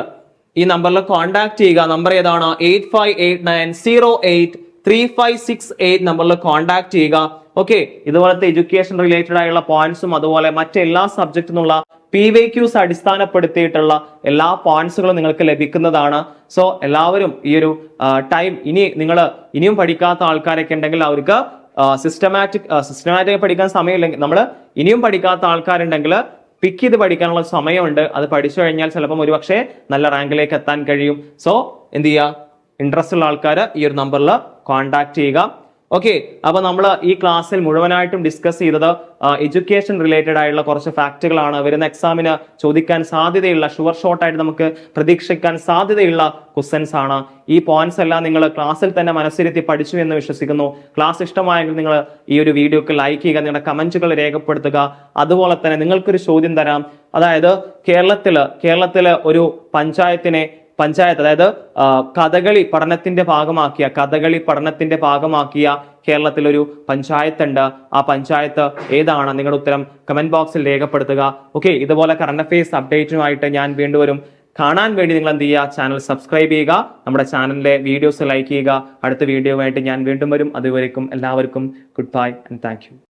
ഈ നമ്പറിൽ കോൺടാക്ട് ചെയ്യുക. നമ്പർ ഏതാണ്? Eight five eight nine zero eight three five six eight നമ്പറിൽ കോൺടാക്ട് ചെയ്യുക. ഓക്കെ ഇതുപോലത്തെ എഡ്യൂക്കേഷൻ റിലേറ്റഡ് ആയുള്ള പോയിന്റ്സും അതുപോലെ മറ്റെല്ലാ സബ്ജക്റ്റിൽ നിന്നുള്ള പി വൈ ക്യൂസ് അടിസ്ഥാനപ്പെടുത്തിയിട്ടുള്ള എല്ലാ പോയിന്റ്സുകളും നിങ്ങൾക്ക് ലഭിക്കുന്നതാണ്. സോ എല്ലാവരും ഈ ഒരു ടൈം ഇനി നിങ്ങൾ ഇനിയും പഠിക്കാത്ത ആൾക്കാരൊക്കെ ഉണ്ടെങ്കിൽ അവർക്ക് സിസ്റ്റമാറ്റിക് സിസ്റ്റമാറ്റിക് പഠിക്കാൻ സമയമില്ലെങ്കിൽ നമ്മൾ ഇനിയും പഠിക്കാത്ത ആൾക്കാരുണ്ടെങ്കിൽ പിക്ക് ചെയ്ത് പഠിക്കാനുള്ള സമയമുണ്ട്. അത് പഠിച്ചു കഴിഞ്ഞാൽ ചിലപ്പം ഒരുപക്ഷെ നല്ല റാങ്കിലേക്ക് എത്താൻ കഴിയും. സോ എന്ത് ചെയ്യുക? ഇൻട്രസ്റ്റ് ഉള്ള ആൾക്കാർ ഈ ഒരു നമ്പറിൽ കോൺടാക്ട് ചെയ്യുക. ഓക്കെ അപ്പൊ നമ്മൾ ഈ ക്ലാസ്സിൽ മുഴുവനായിട്ടും ഡിസ്കസ് ചെയ്തത് എഡ്യൂക്കേഷൻ റിലേറ്റഡ് ആയിട്ടുള്ള കുറച്ച് ഫാക്റ്റുകളാണ് വരുന്ന എക്സാമിന് ചോദിക്കാൻ സാധ്യതയുള്ള ഷുവർ ഷോട്ടായിട്ട് നമുക്ക് പ്രതീക്ഷിക്കാൻ സാധ്യതയുള്ള ക്വസ്റ്റൻസ് ആണ്. ഈ പോയിന്റ്സ് എല്ലാം നിങ്ങൾ ക്ലാസ്സിൽ തന്നെ മനസ്സിരുത്തി പഠിച്ചു എന്ന് വിശ്വസിക്കുന്നു. ക്ലാസ് ഇഷ്ടമായെങ്കിൽ നിങ്ങൾ ഈ ഒരു വീഡിയോക്ക് ലൈക്ക് ചെയ്യുക നിങ്ങളുടെ കമന്റുകൾ രേഖപ്പെടുത്തുക. അതുപോലെ തന്നെ നിങ്ങൾക്കൊരു ചോദ്യം തരാം. അതായത് കേരളത്തിൽ കേരളത്തിൽ ഒരു പഞ്ചായത്തിനെ പഞ്ചായത്ത് അതായത് കഥകളി പഠനത്തിന്റെ ഭാഗമാക്കിയ കഥകളി പഠനത്തിന്റെ ഭാഗമാക്കിയ കേരളത്തിൽ ഒരു പഞ്ചായത്തുണ്ട്. ആ പഞ്ചായത്ത് ഏതാണ്? നിങ്ങളുടെ ഉത്തരം കമന്റ് ബോക്സിൽ രേഖപ്പെടുത്തുക. ഓക്കെ ഇതുപോലെ കറണ്ട് അഫയേഴ്സ് അപ്ഡേറ്റുമായിട്ട് ഞാൻ വീണ്ടും വരും. കാണാൻ വേണ്ടി നിങ്ങൾ എന്ത് ചെയ്യുക? ചാനൽ സബ്സ്ക്രൈബ് ചെയ്യുക. നമ്മുടെ ചാനലിലെ വീഡിയോസ് ലൈക്ക് ചെയ്യുക. അടുത്ത വീഡിയോ ആയിട്ട് ഞാൻ വീണ്ടും വരും. അതുവരേക്കും എല്ലാവർക്കും ഗുഡ് ബൈ ആൻഡ് താങ്ക്